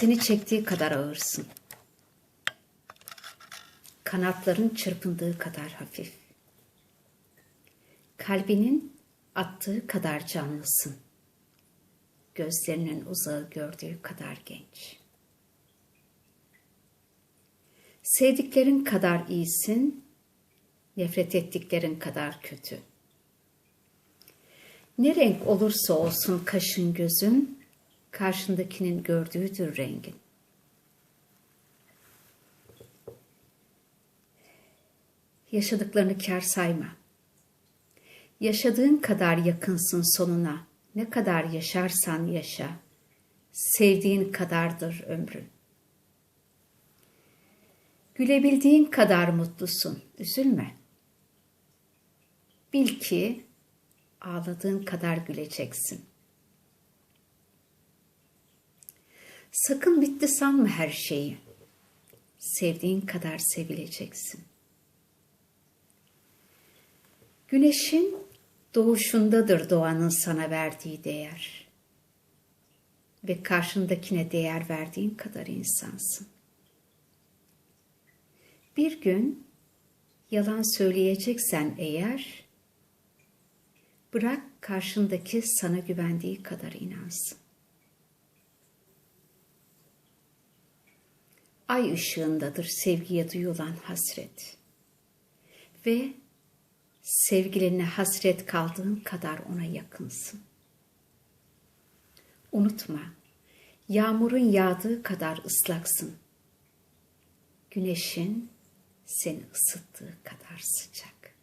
Seni çektiği kadar ağırsın. Kanatların çırpındığı kadar hafif. Kalbinin attığı kadar canlısın. Gözlerinin uzağı gördüğü kadar genç. Sevdiklerin kadar iyisin, nefret ettiklerin kadar kötü. Ne renk olursa olsun kaşın gözün, karşındakinin gördüğüdür rengin. Yaşadıklarını kar sayma. Yaşadığın kadar yakınsın sonuna. Ne kadar yaşarsan yaşa. Sevdiğin kadardır ömrün. Gülebildiğin kadar mutlusun. Üzülme. Bil ki ağladığın kadar güleceksin. Sakın bitti sanma her şeyi. Sevdiğin kadar sevileceksin. Güneşin doğuşundadır doğanın sana verdiği değer. Ve karşındakine değer verdiğin kadar insansın. Bir gün yalan söyleyeceksen eğer, bırak karşındaki sana güvendiği kadar inansın. Ay ışığındadır sevgiye duyulan hasret. Ve sevgiline hasret kaldığın kadar ona yakınsın. Unutma, yağmurun yağdığı kadar ıslaksın. Güneşin seni ısıttığı kadar sıcak.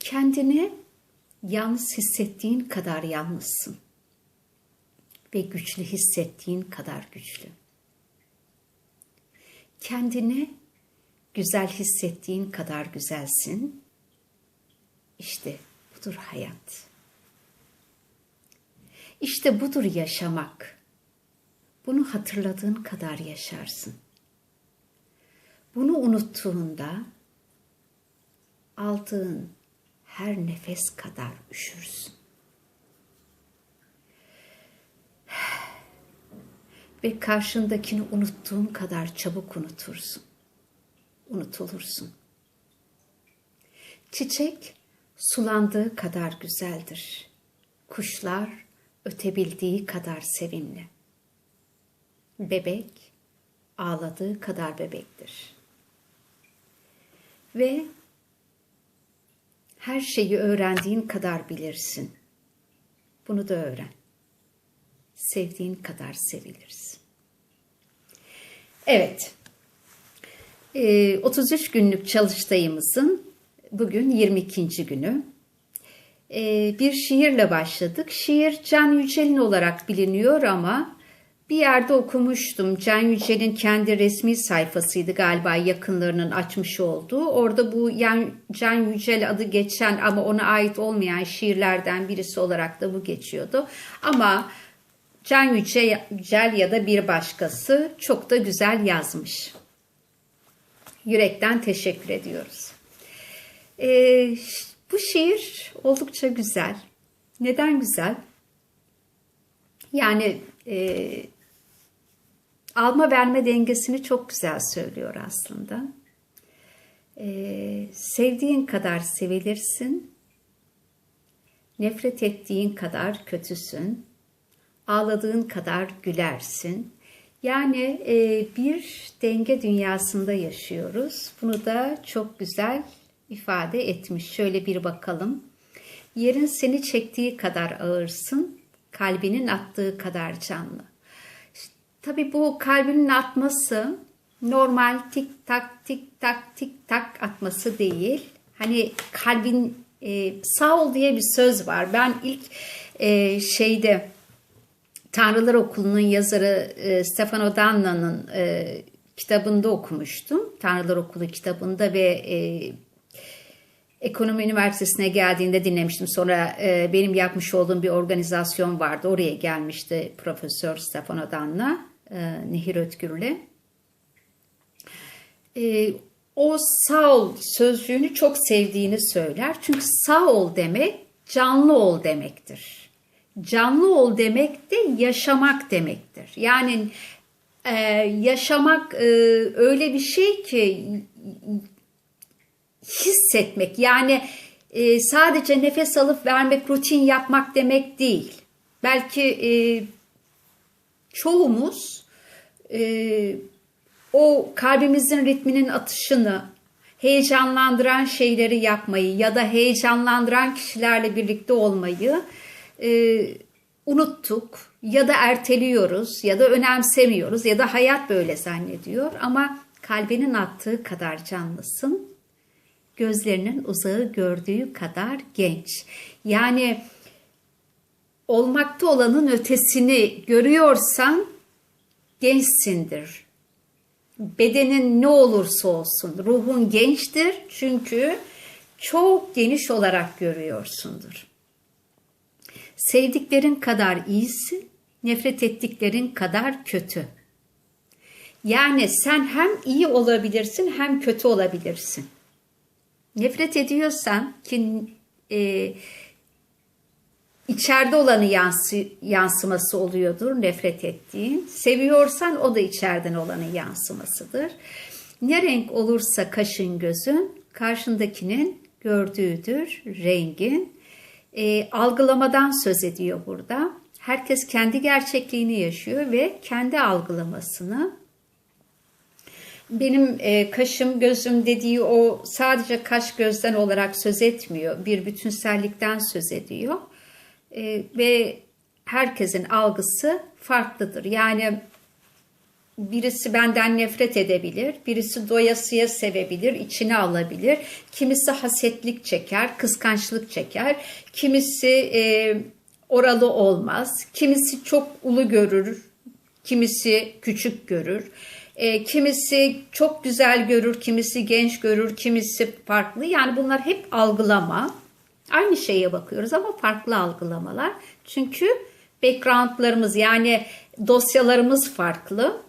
Kendini yalnız hissettiğin kadar yalnızsın. Ve güçlü hissettiğin kadar güçlü. Kendini güzel hissettiğin kadar güzelsin. İşte budur hayat. İşte budur yaşamak. Bunu hatırladığın kadar yaşarsın. Bunu unuttuğunda aldığın her nefes kadar üşürsün. Ve karşındakini unuttuğun kadar çabuk unutursun. Unutulursun. Çiçek sulandığı kadar güzeldir. Kuşlar ötebildiği kadar sevimli. Bebek ağladığı kadar bebektir. Ve her şeyi öğrendiğin kadar bilirsin. Bunu da öğren. Sevdiğin kadar sevilirsin. Evet. 33 günlük çalıştayımızın bugün 22. günü. Bir şiirle başladık. Şiir Can Yücel'in olarak biliniyor ama bir yerde okumuştum. Can Yücel'in kendi resmi sayfasıydı galiba yakınlarının açmış olduğu. Orada bu Can Yücel adı geçen ama ona ait olmayan şiirlerden birisi olarak da bu geçiyordu. Ama Can Yücel ya da bir başkası çok da güzel yazmış. Yürekten teşekkür ediyoruz. Ee, bu şiir oldukça güzel. Neden güzel? Yani e, alma verme dengesini çok güzel söylüyor aslında. Ee, sevdiğin kadar sevilirsin, nefret ettiğin kadar kötüsün, ağladığın kadar gülersin. Yani e, bir denge dünyasında yaşıyoruz. Bunu da çok güzel ifade etmiş. Şöyle bir bakalım. Yerin seni çektiği kadar ağırsın, kalbinin attığı kadar canlı. Tabii bu kalbinin atması normal tik tak tik tak tik tak atması değil. Hani kalbin e, sağ ol diye bir söz var. Ben ilk e, şeyde Tanrılar Okulu'nun yazarı e, Stefano Danna'nın e, kitabında okumuştum. Tanrılar Okulu kitabında ve e, Ekonomi Üniversitesi'ne geldiğinde dinlemiştim. Sonra e, benim yapmış olduğum bir organizasyon vardı. Oraya gelmişti Profesör Stefano Danna, e, Nehir Ötkür'le. E, o sağ ol sözcüğünü çok sevdiğini söyler. Çünkü sağ ol demek canlı ol demektir. Canlı ol demek de yaşamak demektir. Yani e, yaşamak e, öyle bir şey ki hissetmek yani e, sadece nefes alıp vermek, rutin yapmak demek değil. Belki e, çoğumuz e, o kalbimizin ritminin atışını, heyecanlandıran şeyleri yapmayı ya da heyecanlandıran kişilerle birlikte olmayı e, unuttuk ya da erteliyoruz ya da önemsemiyoruz ya da hayat böyle zannediyor ama kalbinin attığı kadar canlısın gözlerinin uzağı gördüğü kadar genç. Yani olmakta olanın ötesini görüyorsan gençsindir. Bedenin ne olursa olsun ruhun gençtir çünkü çok geniş olarak görüyorsundur. Sevdiklerin kadar iyisi, nefret ettiklerin kadar kötü. Yani sen hem iyi olabilirsin hem kötü olabilirsin. Nefret ediyorsan ki e, içeride olanı yansı, yansıması oluyordur nefret ettiğin. Seviyorsan o da içeriden olanın yansımasıdır. Ne renk olursa kaşın gözün karşındakinin gördüğüdür rengin. E, algılamadan söz ediyor burada. Herkes kendi gerçekliğini yaşıyor ve kendi algılamasını benim e, kaşım gözüm dediği o sadece kaş gözden olarak söz etmiyor. Bir bütünsellikten söz ediyor. E, ve herkesin algısı farklıdır. Yani birisi benden nefret edebilir, birisi doyasıya sevebilir, içine alabilir. Kimisi hasetlik çeker, kıskançlık çeker. Kimisi e, oralı olmaz, kimisi çok ulu görür, kimisi küçük görür. E, kimisi çok güzel görür, kimisi genç görür, kimisi farklı. Yani bunlar hep algılama. Aynı şeye bakıyoruz ama farklı algılamalar. Çünkü backgroundlarımız yani dosyalarımız farklı.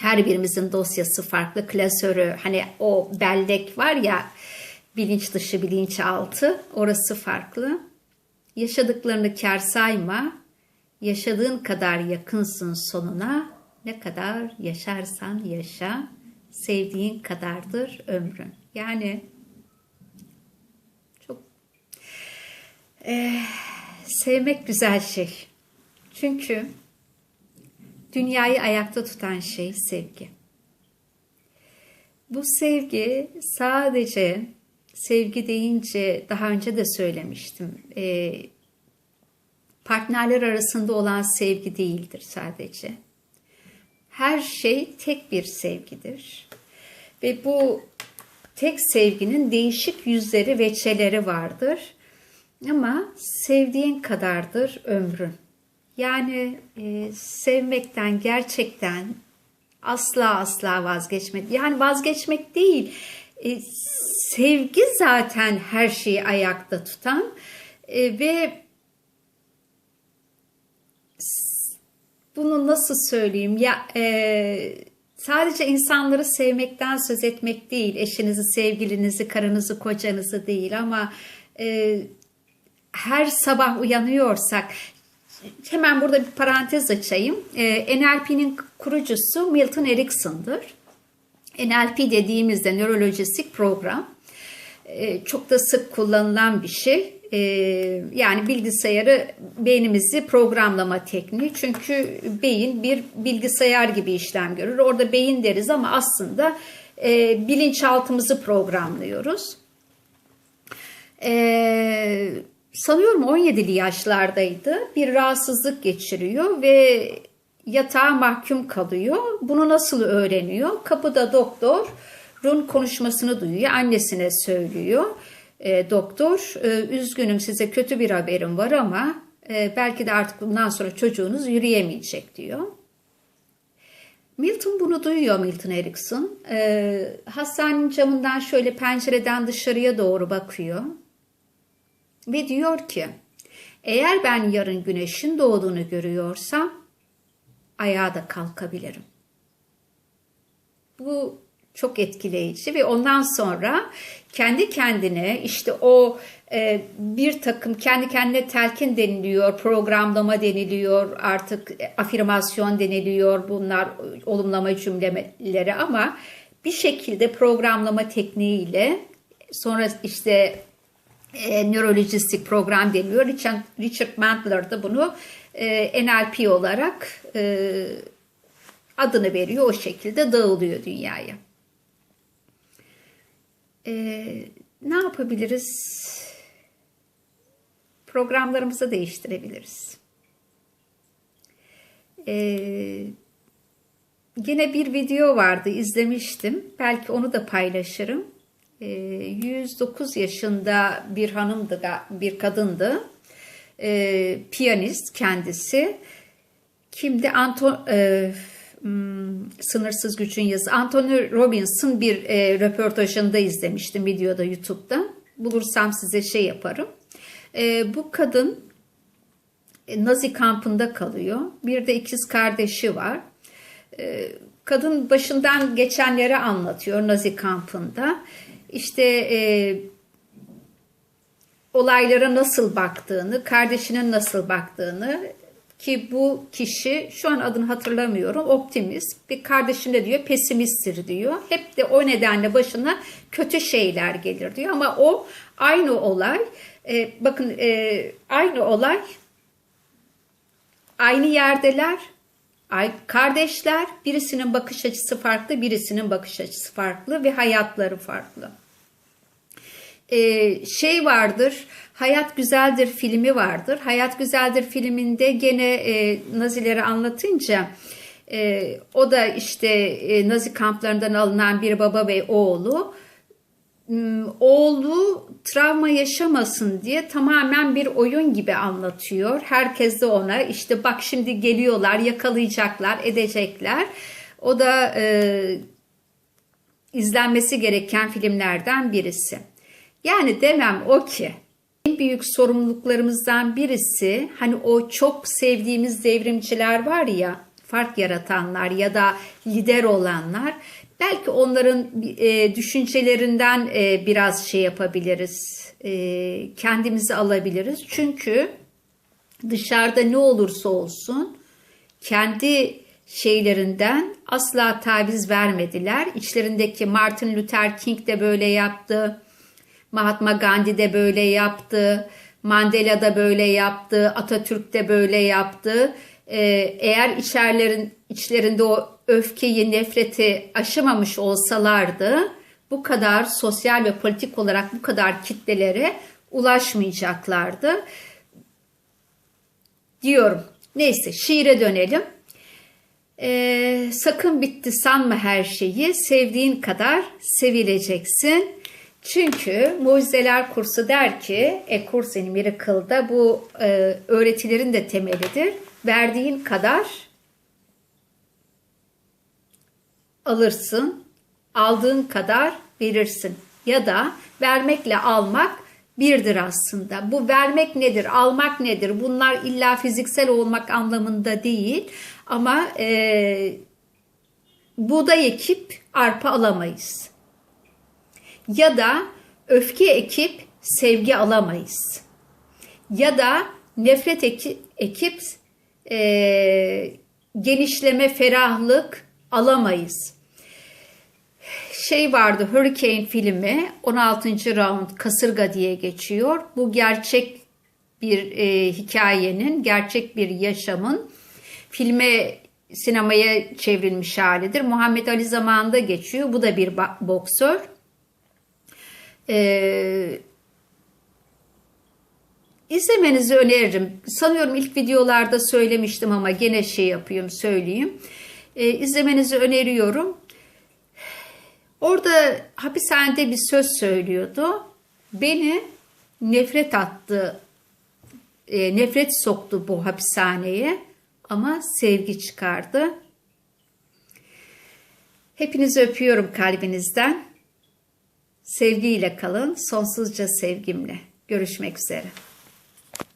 Her birimizin dosyası farklı, klasörü hani o bellek var ya bilinç dışı, bilinç altı orası farklı. Yaşadıklarını kar sayma. Yaşadığın kadar yakınsın sonuna ne kadar yaşarsan yaşa, sevdiğin kadardır ömrün. Yani çok e, sevmek güzel şey. Çünkü dünyayı ayakta tutan şey sevgi. Bu sevgi sadece sevgi deyince daha önce de söylemiştim. E, partnerler arasında olan sevgi değildir sadece her şey tek bir sevgidir. Ve bu tek sevginin değişik yüzleri ve çeleri vardır. Ama sevdiğin kadardır ömrün. Yani e, sevmekten gerçekten asla asla vazgeçmek. Yani vazgeçmek değil. E, sevgi zaten her şeyi ayakta tutan e, ve bunu nasıl söyleyeyim? Ya e, sadece insanları sevmekten söz etmek değil, eşinizi, sevgilinizi, karınızı, kocanızı değil ama e, her sabah uyanıyorsak hemen burada bir parantez açayım. E, NLP'nin kurucusu Milton Erickson'dır. NLP dediğimizde nörolojistik program e, çok da sık kullanılan bir şey. E, yani bilgisayarı beynimizi programlama tekniği. Çünkü beyin bir bilgisayar gibi işlem görür. Orada beyin deriz ama aslında e, bilinçaltımızı programlıyoruz. E, sanıyorum 17'li yaşlardaydı. Bir rahatsızlık geçiriyor ve yatağa mahkum kalıyor. Bunu nasıl öğreniyor? Kapıda doktor Run konuşmasını duyuyor. Annesine söylüyor. E, doktor e, üzgünüm size kötü bir haberim var ama e, belki de artık bundan sonra çocuğunuz yürüyemeyecek diyor. Milton bunu duyuyor Milton Erickson. E, hastanenin camından şöyle pencereden dışarıya doğru bakıyor. Ve diyor ki eğer ben yarın güneşin doğduğunu görüyorsam ayağa da kalkabilirim. Bu Çok etkileyici ve ondan sonra kendi kendine işte o e, bir takım kendi kendine telkin deniliyor, programlama deniliyor, artık afirmasyon deniliyor bunlar olumlama cümleleri ama bir şekilde programlama tekniğiyle sonra işte e, nörolojistik program deniliyor. Richard, Richard Mandler da bunu e, NLP olarak e, adını veriyor. O şekilde dağılıyor dünyaya. E, ne yapabiliriz? Programlarımızı değiştirebiliriz. E, yine bir video vardı izlemiştim. Belki onu da paylaşırım. 109 e, yaşında bir hanımdı, bir kadındı. E, piyanist kendisi. Kimdi? Anton e, hmm, Sınırsız Gücün yazı. Anthony Robbins'ın bir e, röportajında izlemiştim videoda YouTube'da. Bulursam size şey yaparım. E, bu kadın e, Nazi kampında kalıyor. Bir de ikiz kardeşi var. E, kadın başından geçenleri anlatıyor Nazi kampında. İşte e, olaylara nasıl baktığını, kardeşinin nasıl baktığını ki bu kişi şu an adını hatırlamıyorum optimist bir kardeşim de diyor pesimisttir diyor. Hep de o nedenle başına kötü şeyler gelir diyor ama o aynı olay e, bakın e, aynı olay aynı yerdeler kardeşler birisinin bakış açısı farklı birisinin bakış açısı farklı ve hayatları farklı. Ee, şey vardır Hayat Güzeldir filmi vardır. Hayat Güzeldir filminde gene e, Nazileri anlatınca e, o da işte e, Nazi kamplarından alınan bir baba ve oğlu oğlu travma yaşamasın diye tamamen bir oyun gibi anlatıyor. Herkes de ona işte bak şimdi geliyorlar yakalayacaklar edecekler. O da e, izlenmesi gereken filmlerden birisi. Yani demem o ki en büyük sorumluluklarımızdan birisi hani o çok sevdiğimiz devrimciler var ya fark yaratanlar ya da lider olanlar belki onların e, düşüncelerinden e, biraz şey yapabiliriz e, kendimizi alabiliriz çünkü dışarıda ne olursa olsun kendi şeylerinden asla taviz vermediler. İçlerindeki Martin Luther King de böyle yaptı. Mahatma Gandhi de böyle yaptı. Mandela da böyle yaptı. Atatürk de böyle yaptı. Ee, eğer içerlerin içlerinde o öfkeyi, nefreti aşamamış olsalardı bu kadar sosyal ve politik olarak bu kadar kitlelere ulaşmayacaklardı diyorum. Neyse şiire dönelim. Ee, sakın bitti sanma her şeyi, sevdiğin kadar sevileceksin. Çünkü Mucizeler Kursu der ki, e, Kurs in Miracle'da bu e, öğretilerin de temelidir. Verdiğin kadar alırsın, aldığın kadar verirsin. Ya da vermekle almak birdir aslında. Bu vermek nedir, almak nedir? Bunlar illa fiziksel olmak anlamında değil. Ama e, buğday ekip arpa alamayız ya da öfke ekip sevgi alamayız. Ya da nefret ekip, e, genişleme, ferahlık alamayız. Şey vardı Hurricane filmi 16. round kasırga diye geçiyor. Bu gerçek bir e, hikayenin, gerçek bir yaşamın filme sinemaya çevrilmiş halidir. Muhammed Ali zamanında geçiyor. Bu da bir boksör. Ee, izlemenizi öneririm. Sanıyorum ilk videolarda söylemiştim ama gene şey yapayım, söyleyeyim. Ee, izlemenizi öneriyorum. Orada hapishanede bir söz söylüyordu. Beni nefret attı, e, nefret soktu bu hapishaneye ama sevgi çıkardı. Hepinizi öpüyorum kalbinizden. Sevgiyle kalın, sonsuzca sevgimle. Görüşmek üzere.